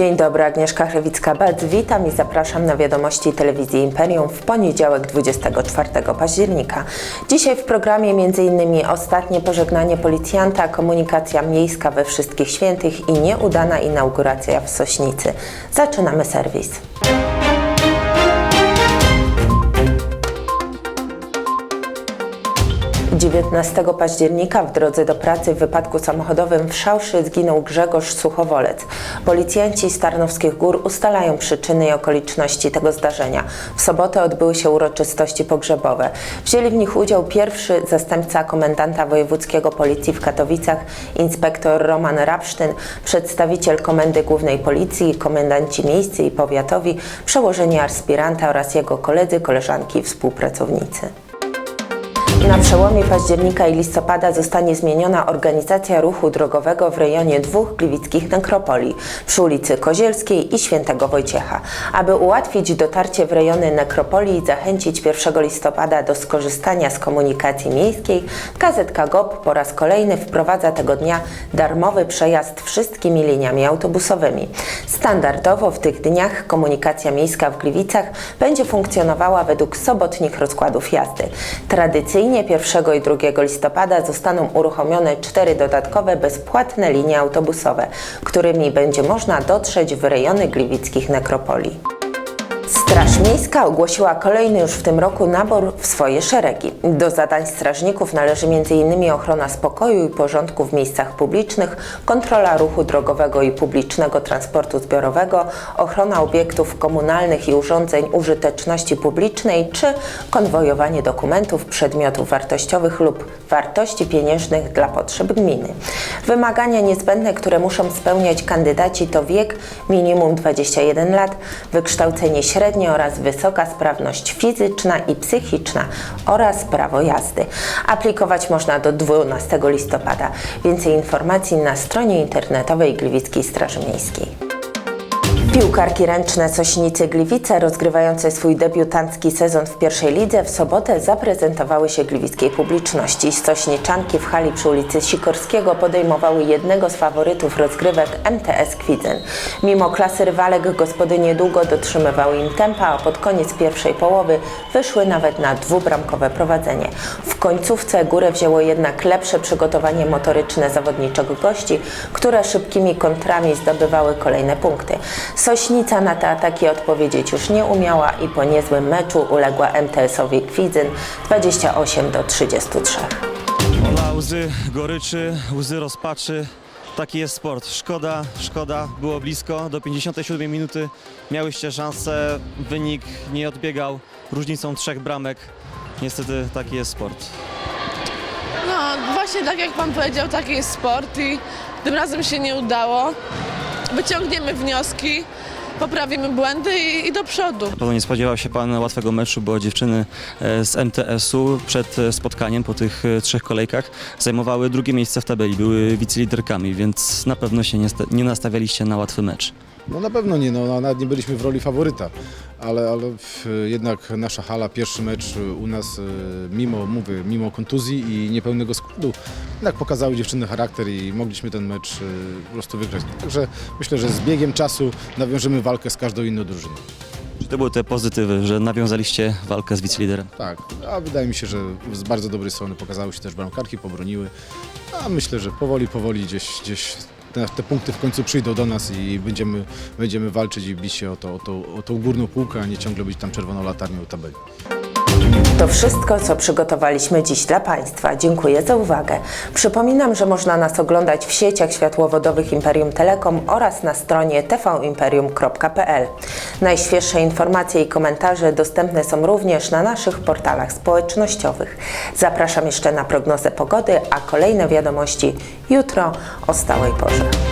Dzień dobry, Agnieszka Chrewicka-Belc. Witam i zapraszam na wiadomości telewizji Imperium w poniedziałek 24 października. Dzisiaj w programie m.in. ostatnie pożegnanie policjanta, komunikacja miejska we Wszystkich Świętych i nieudana inauguracja w Sośnicy. Zaczynamy serwis. 19 października w drodze do pracy w wypadku samochodowym w Szałszy zginął Grzegorz Suchowolec. Policjanci z Tarnowskich Gór ustalają przyczyny i okoliczności tego zdarzenia. W sobotę odbyły się uroczystości pogrzebowe. Wzięli w nich udział pierwszy zastępca komendanta wojewódzkiego policji w Katowicach, inspektor Roman Rapsztyn, przedstawiciel Komendy Głównej Policji, komendanci miejscy i powiatowi, przełożeni aspiranta oraz jego koledzy, koleżanki i współpracownicy. Na przełomie października i listopada zostanie zmieniona organizacja ruchu drogowego w rejonie dwóch gliwickich nekropolii przy ulicy Kozielskiej i Świętego Wojciecha. Aby ułatwić dotarcie w rejony nekropolii i zachęcić 1 listopada do skorzystania z komunikacji miejskiej, gazetka GOP po raz kolejny wprowadza tego dnia darmowy przejazd wszystkimi liniami autobusowymi. Standardowo w tych dniach komunikacja miejska w Gliwicach będzie funkcjonowała według sobotnich rozkładów jazdy. Tradycyjnie 1 i 2 listopada zostaną uruchomione cztery dodatkowe bezpłatne linie autobusowe, którymi będzie można dotrzeć w rejony gliwickich nekropolii. Straż Miejska ogłosiła kolejny już w tym roku nabór w swoje szeregi. Do zadań strażników należy m.in. ochrona spokoju i porządku w miejscach publicznych, kontrola ruchu drogowego i publicznego transportu zbiorowego, ochrona obiektów komunalnych i urządzeń użyteczności publicznej czy konwojowanie dokumentów, przedmiotów wartościowych lub wartości pieniężnych dla potrzeb gminy. Wymagania niezbędne, które muszą spełniać kandydaci to wiek minimum 21 lat, wykształcenie średnie oraz wysoka sprawność fizyczna i psychiczna oraz prawo jazdy. Aplikować można do 12 listopada. Więcej informacji na stronie internetowej Gliwickiej Straży Miejskiej. Piłkarki ręczne Sośnicy Gliwice, rozgrywające swój debiutancki sezon w pierwszej lidze, w sobotę zaprezentowały się gliwickiej publiczności. Sośniczanki w hali przy ulicy Sikorskiego podejmowały jednego z faworytów rozgrywek MTS Kwidzyn. Mimo klasy rywalek gospodynie długo dotrzymywały im tempa, a pod koniec pierwszej połowy wyszły nawet na dwubramkowe prowadzenie. W końcówce górę wzięło jednak lepsze przygotowanie motoryczne zawodniczego gości, które szybkimi kontrami zdobywały kolejne punkty. Sośnica na te ataki odpowiedzieć już nie umiała i po niezłym meczu uległa MTS-owi Kwidzyn 28 do 33. Ola łzy goryczy, łzy rozpaczy. Taki jest sport. Szkoda, szkoda, było blisko. Do 57 minuty miałyście szansę, wynik nie odbiegał różnicą trzech bramek. Niestety taki jest sport. No właśnie tak jak pan powiedział, taki jest sport i tym razem się nie udało. Wyciągniemy wnioski, poprawimy błędy i, i do przodu. Pewno nie spodziewał się Pan łatwego meczu, bo dziewczyny e, z MTS-u przed e, spotkaniem po tych e, trzech kolejkach zajmowały drugie miejsce w tabeli, były wiceliderkami, więc na pewno się nie, nie nastawialiście na łatwy mecz. No na pewno nie, no, nawet nie byliśmy w roli faworyta, ale, ale jednak nasza hala, pierwszy mecz u nas, e, mimo, mówię, mimo kontuzji i niepełnego składu, jednak pokazały dziewczyny charakter i mogliśmy ten mecz e, po prostu wygrać. Także myślę, że z biegiem czasu nawiążemy walkę z każdą inną drużyną. Czy to były te pozytywy, że nawiązaliście walkę z wiceliderem? Tak, a wydaje mi się, że z bardzo dobrej strony pokazały się też bramkarki, pobroniły, a myślę, że powoli, powoli gdzieś, gdzieś te, te punkty w końcu przyjdą do nas i będziemy, będziemy walczyć i bić się o, to, o, to, o tą górną półkę, a nie ciągle być tam czerwoną latarnią tabeli. To wszystko, co przygotowaliśmy dziś dla Państwa. Dziękuję za uwagę. Przypominam, że można nas oglądać w sieciach światłowodowych Imperium Telekom oraz na stronie tvimperium.pl. Najświeższe informacje i komentarze dostępne są również na naszych portalach społecznościowych. Zapraszam jeszcze na prognozę pogody, a kolejne wiadomości jutro o stałej porze.